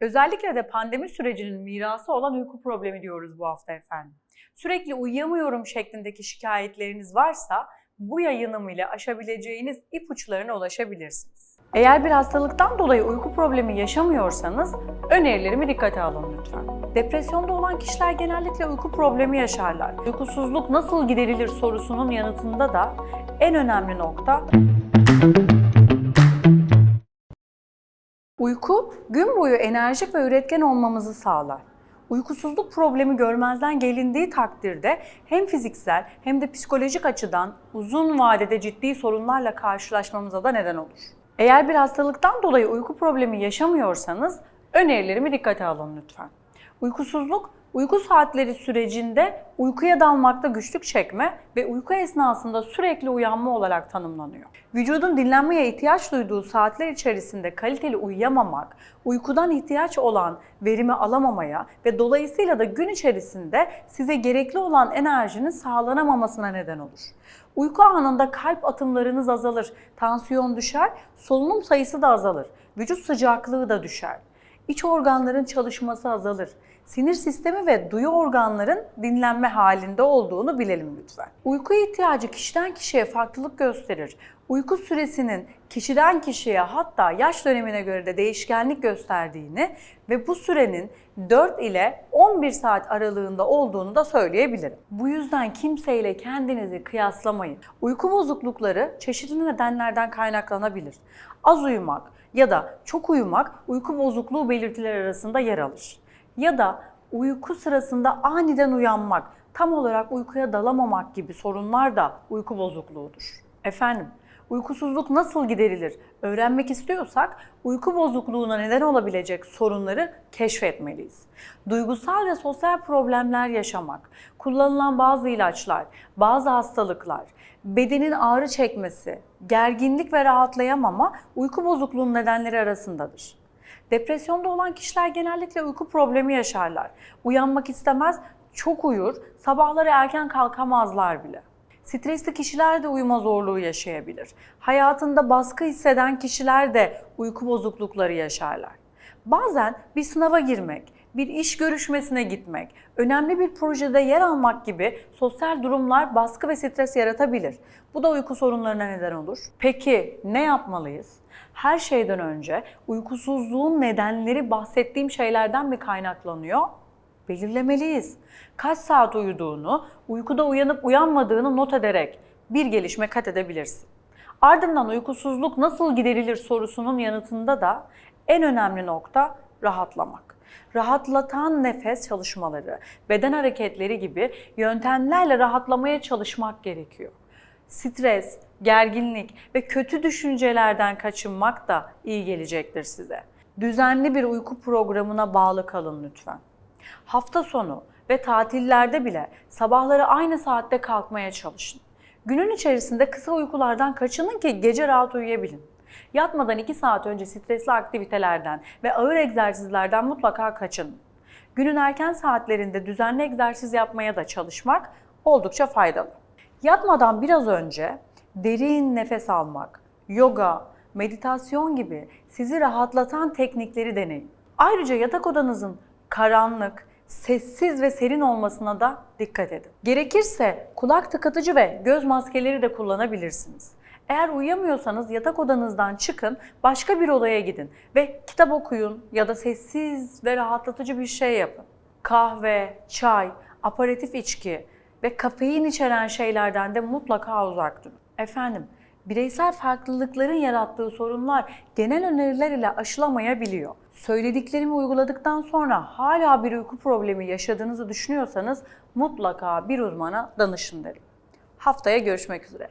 Özellikle de pandemi sürecinin mirası olan uyku problemi diyoruz bu hafta efendim. Sürekli uyuyamıyorum şeklindeki şikayetleriniz varsa bu yayınım ile aşabileceğiniz ipuçlarına ulaşabilirsiniz. Eğer bir hastalıktan dolayı uyku problemi yaşamıyorsanız önerilerimi dikkate alın lütfen. Depresyonda olan kişiler genellikle uyku problemi yaşarlar. Uykusuzluk nasıl giderilir sorusunun yanıtında da en önemli nokta Uyku gün boyu enerjik ve üretken olmamızı sağlar. Uykusuzluk problemi görmezden gelindiği takdirde hem fiziksel hem de psikolojik açıdan uzun vadede ciddi sorunlarla karşılaşmamıza da neden olur. Eğer bir hastalıktan dolayı uyku problemi yaşamıyorsanız önerilerimi dikkate alın lütfen. Uykusuzluk, uyku saatleri sürecinde uykuya dalmakta güçlük çekme ve uyku esnasında sürekli uyanma olarak tanımlanıyor. Vücudun dinlenmeye ihtiyaç duyduğu saatler içerisinde kaliteli uyuyamamak, uykudan ihtiyaç olan verimi alamamaya ve dolayısıyla da gün içerisinde size gerekli olan enerjinin sağlanamamasına neden olur. Uyku anında kalp atımlarınız azalır, tansiyon düşer, solunum sayısı da azalır, vücut sıcaklığı da düşer. İç organların çalışması azalır. Sinir sistemi ve duyu organların dinlenme halinde olduğunu bilelim lütfen. Uyku ihtiyacı kişiden kişiye farklılık gösterir. Uyku süresinin kişiden kişiye hatta yaş dönemine göre de değişkenlik gösterdiğini ve bu sürenin 4 ile 11 saat aralığında olduğunu da söyleyebilirim. Bu yüzden kimseyle kendinizi kıyaslamayın. Uyku bozuklukları çeşitli nedenlerden kaynaklanabilir. Az uyumak ya da çok uyumak uyku bozukluğu belirtileri arasında yer alır. Ya da uyku sırasında aniden uyanmak, tam olarak uykuya dalamamak gibi sorunlar da uyku bozukluğudur. Efendim, uykusuzluk nasıl giderilir? Öğrenmek istiyorsak uyku bozukluğuna neden olabilecek sorunları keşfetmeliyiz. Duygusal ve sosyal problemler yaşamak, kullanılan bazı ilaçlar, bazı hastalıklar, bedenin ağrı çekmesi, gerginlik ve rahatlayamama uyku bozukluğunun nedenleri arasındadır. Depresyonda olan kişiler genellikle uyku problemi yaşarlar. Uyanmak istemez, çok uyur, sabahları erken kalkamazlar bile. Stresli kişiler de uyuma zorluğu yaşayabilir. Hayatında baskı hisseden kişiler de uyku bozuklukları yaşarlar. Bazen bir sınava girmek, bir iş görüşmesine gitmek, önemli bir projede yer almak gibi sosyal durumlar baskı ve stres yaratabilir. Bu da uyku sorunlarına neden olur. Peki ne yapmalıyız? Her şeyden önce uykusuzluğun nedenleri bahsettiğim şeylerden mi kaynaklanıyor? belirlemeliyiz. Kaç saat uyuduğunu, uykuda uyanıp uyanmadığını not ederek bir gelişme kat edebilirsin. Ardından uykusuzluk nasıl giderilir sorusunun yanıtında da en önemli nokta rahatlamak. Rahatlatan nefes çalışmaları, beden hareketleri gibi yöntemlerle rahatlamaya çalışmak gerekiyor. Stres, gerginlik ve kötü düşüncelerden kaçınmak da iyi gelecektir size. Düzenli bir uyku programına bağlı kalın lütfen. Hafta sonu ve tatillerde bile sabahları aynı saatte kalkmaya çalışın. Günün içerisinde kısa uykulardan kaçının ki gece rahat uyuyabilin. Yatmadan 2 saat önce stresli aktivitelerden ve ağır egzersizlerden mutlaka kaçının. Günün erken saatlerinde düzenli egzersiz yapmaya da çalışmak oldukça faydalı. Yatmadan biraz önce derin nefes almak, yoga, meditasyon gibi sizi rahatlatan teknikleri deneyin. Ayrıca yatak odanızın karanlık, sessiz ve serin olmasına da dikkat edin. Gerekirse kulak tıkatıcı ve göz maskeleri de kullanabilirsiniz. Eğer uyuyamıyorsanız yatak odanızdan çıkın, başka bir odaya gidin ve kitap okuyun ya da sessiz ve rahatlatıcı bir şey yapın. Kahve, çay, aparatif içki ve kafein içeren şeylerden de mutlaka uzak durun. Efendim, bireysel farklılıkların yarattığı sorunlar genel öneriler ile aşılamayabiliyor. Söylediklerimi uyguladıktan sonra hala bir uyku problemi yaşadığınızı düşünüyorsanız mutlaka bir uzmana danışın derim. Haftaya görüşmek üzere.